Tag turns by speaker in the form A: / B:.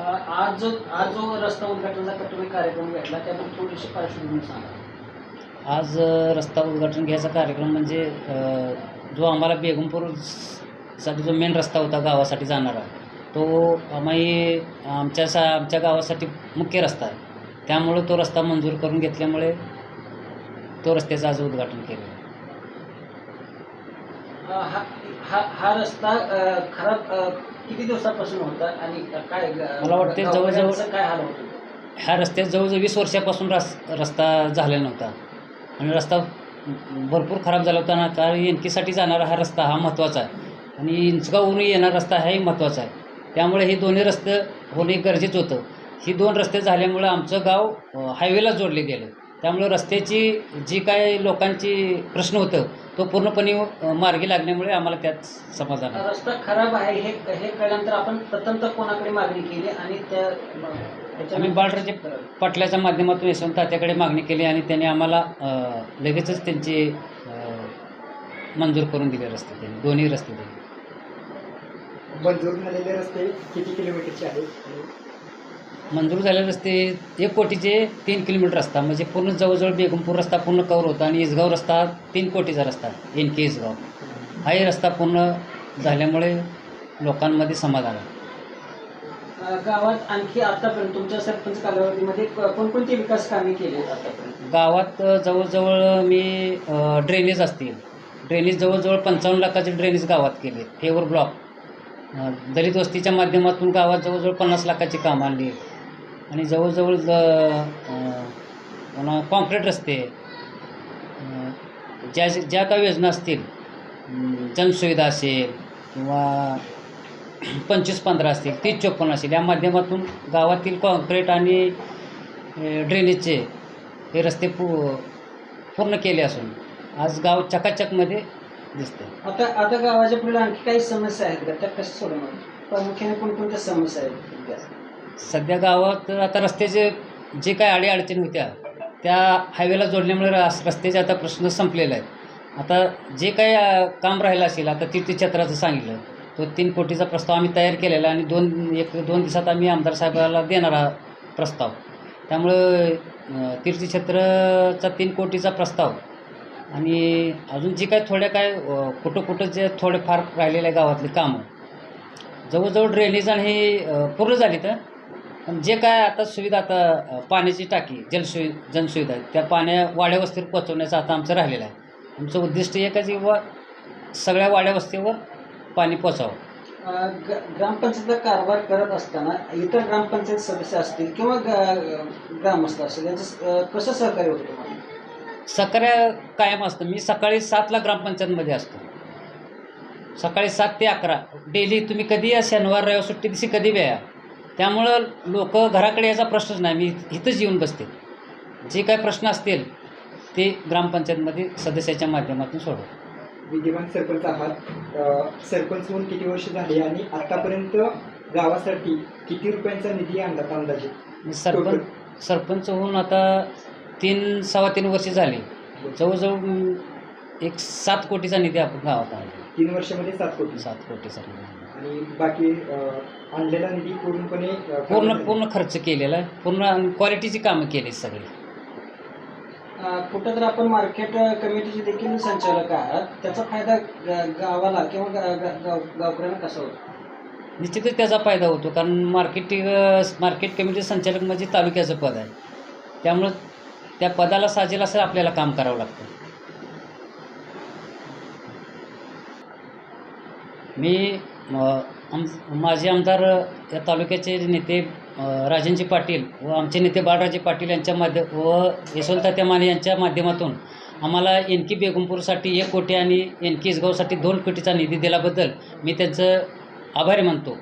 A: आज जो आज जो रस्ता उद्घाटनाचा तुम्ही कार्यक्रम घेतला त्याबद्दल थोडीशी पार्श्वभूमी सांगा.
B: आज रस्ता उद्घाटन घ्यायचा कार्यक्रम म्हणजे जो आम्हाला बेगमपूरसाठी जो मेन रस्ता होता गावासाठी जाणारा तो आम्ही आमच्या सा आमच्या गावासाठी मुख्य रस्ता आहे. त्यामुळं तो रस्ता मंजूर करून घेतल्यामुळे तो रस्त्याचं आज उद्घाटन केलं.
A: हा हा हा रस्ता खराब किती दिवसापासून होता आणि काय
B: मला वाटते जवळजवळ-
A: काय हाल होतं?
B: ह्या रस्त्यात जवळजवळ वीस वर्षापासून रस रस्ता झालेला नव्हता. आणि रस्ता भरपूर खराब झाला होता ना कारण एनकीसाठी जाणारा हा रस्ता हा महत्त्वाचा आहे. आणि इंचगावहून येणारा रस्ता हाही महत्त्वाचा आहे. त्यामुळे हे दोन्ही रस्ते होणे गरजेचं होतं. ही दोन रस्ते झाल्यामुळं आमचं गाव हायवेला जोडले गेलं. त्यामुळे रस्त्याची जी काय लोकांची प्रश्न होतं तो पूर्णपणे मार्गी लागल्यामुळे आम्हाला त्यात समाधान आहे
A: रस्ता खराब आहे हे हे कळल्यानंतर आपण प्रथमतः कोणाकडे मागणी केली आणि त्या त्याच्यानंतर-
B: आम्ही बाळराजे पाटलाच्या माध्यमातून यशवंत तात्याकडे मागणी केली आणि त्यांनी आम्हाला अ, लगेचच त्यांची अ, मंजूर करून दिले रस्ते त्यांनी दोन्ही रस्ते दिले
C: मंजूर झालेले रस्ते किती किलोमीटरचे आहेत?
B: मंजूर झालेले रस्ते एक कोटीचे तीन किलोमीटर रस्ता म्हणजे पूर्ण जवळजवळ बेगमपूर रस्ता पूर्ण कवर होता आणि इसगाव रस्ता तीन कोटीचा रस्ता एन के इसगाव. हाही रस्ता पूर्ण झाल्यामुळे लोकांमध्ये समाधान आहे
A: गावात आणखी आतापर्यंत तुमच्या सरपंच कालावधीमध्ये कोणकोणती विकास कामे केली आहेत आतापर्यंत?
B: गावात जवळजवळ मी ड्रेनेज असतील. ड्रेनेज जवळजवळ पंचावन्न लाखाचे ड्रेनेज गावात केले. फेवर ब्लॉक दलित वस्तीच्या माध्यमातून गावात जवळजवळ पन्नास लाखाची कामं आणली. आणि जवळजवळ ज- पुन्हा कॉन्क्रीट रस्ते ज्या ज्या काही योजना असतील जनसुविधा असेल किंवा पंचवीस पंधरा असतील तीस चोपन्न असेल या माध्यमातून गावातील कॉन्क्रीट आणि ड्रेनेजचे हे रस्ते पू पूर्ण केले असून आज गाव चकाचकमध्ये दिसतं
A: आता आता गावाच्या पुढे आणखी काही समस्या आहेत का? त्या कशा सोडवणार? प्रामुख्याने कोणकोणत्या समस्या आहेत?
B: सध्या गावात आता रस्त्याचे जे काय अडीअडचणी होत्या त्या हायवेला जोडल्यामुळे रस- रस्त्याचे आता प्रश्न संपलेले आहेत. आता जे काही काम राहिलं असेल आता तीर्थक्षेत्राचं सांगितलं तो तीन कोटीचा प्रस्ताव आम्ही तयार केलेला आणि दोन एक दोन दिवसात आम्ही आमदार साहेबाला देणार हा प्रस्ताव. त्यामुळं तीर्थक्षेत्राचा तीन कोटीचा प्रस्ताव आणि अजून जी काय थोड्या काय कुठं कुठं जे थोडेफार राहिलेले गावातले कामं जवळजवळ ड्रेनेज आणि हे पूर्ण झाली तर पण जे काय आता सुविधा आता पाण्याची टाकी जलसुवि जनसुविधा आहे त्या पाण्या वाड्या वस्तीवर पोचवण्याचं आता आमचं राहिलेलं आहे. आमचं उद्दिष्ट एकच आहे व सगळ्या वाड्या वस्तीवर पाणी पोचावं
A: ग- ग्रामपंचायतचा कारभार करत असताना इतर ग्रामपंचायत सदस्य असतील किंवा ग्रामस्थ असतील यांचं अ, कसं सहकार्य होतं तुम्हाला?
B: कायम असतं. मी सकाळी सातला ग्रामपंचायतमध्ये असतो. सकाळी सात ते अकरा. डेली तुम्ही कधी या शनिवार रविवार सुट्टी दिवशी कधी वेळा त्यामुळं लोक घराकडे यायचा प्रश्नच नाही. मी इथंच येऊन बसते. जे काय प्रश्न असतील ते ग्रामपंचायतमध्ये सदस्याच्या माध्यमातून सोडवतो
C: विद्यमान सरपंच आहात. सरपंच होऊन किती वर्ष झाली आणि आतापर्यंत गावासाठी किती रुपयांचा निधी आणला अंदाजे?
B: सरपंच सरपंच होऊन आता तीन सव्वा तीन वर्ष झाली. जवळजवळ एक सात कोटीचा निधी आपण गावात आणला.
C: तीन वर्षामध्ये सात कोटी.
B: सात कोटीचा निधी.
C: आणि बाकी आणलेला निधी पूर्णपणे
B: पूर्ण पूर्ण खर्च केलेला आहे. पूर्ण क्वालिटीची कामं केली सगळी.
A: कुठं तर आपण मार्केट कमिटीचे देखील संचालक आहात. त्याचा फायदा गावाला किंवा गावकऱ्यांना कसा होतो?
B: निश्चितच त्याचा फायदा होतो. कारण मार्केटिंग मार्केट कमिटी संचालक म्हणजे तालुक्याचं पद आहे. त्यामुळं त्या पदाला साजेल असं आपल्याला काम करावं लागतं. मी आम माझे आमदार या तालुक्याचे नेते राजनजी पाटील व आमचे नेते बाळराजे पाटील यांच्या माध्य व यशवंत तात्या माने यांच्या माध्यमातून आम्हाला एन की बेगमपूरसाठी एक कोटी आणि एन की इसगावसाठी दोन कोटीचा निधी दिल्याबद्दल मी त्यांचं आभारी मानतो.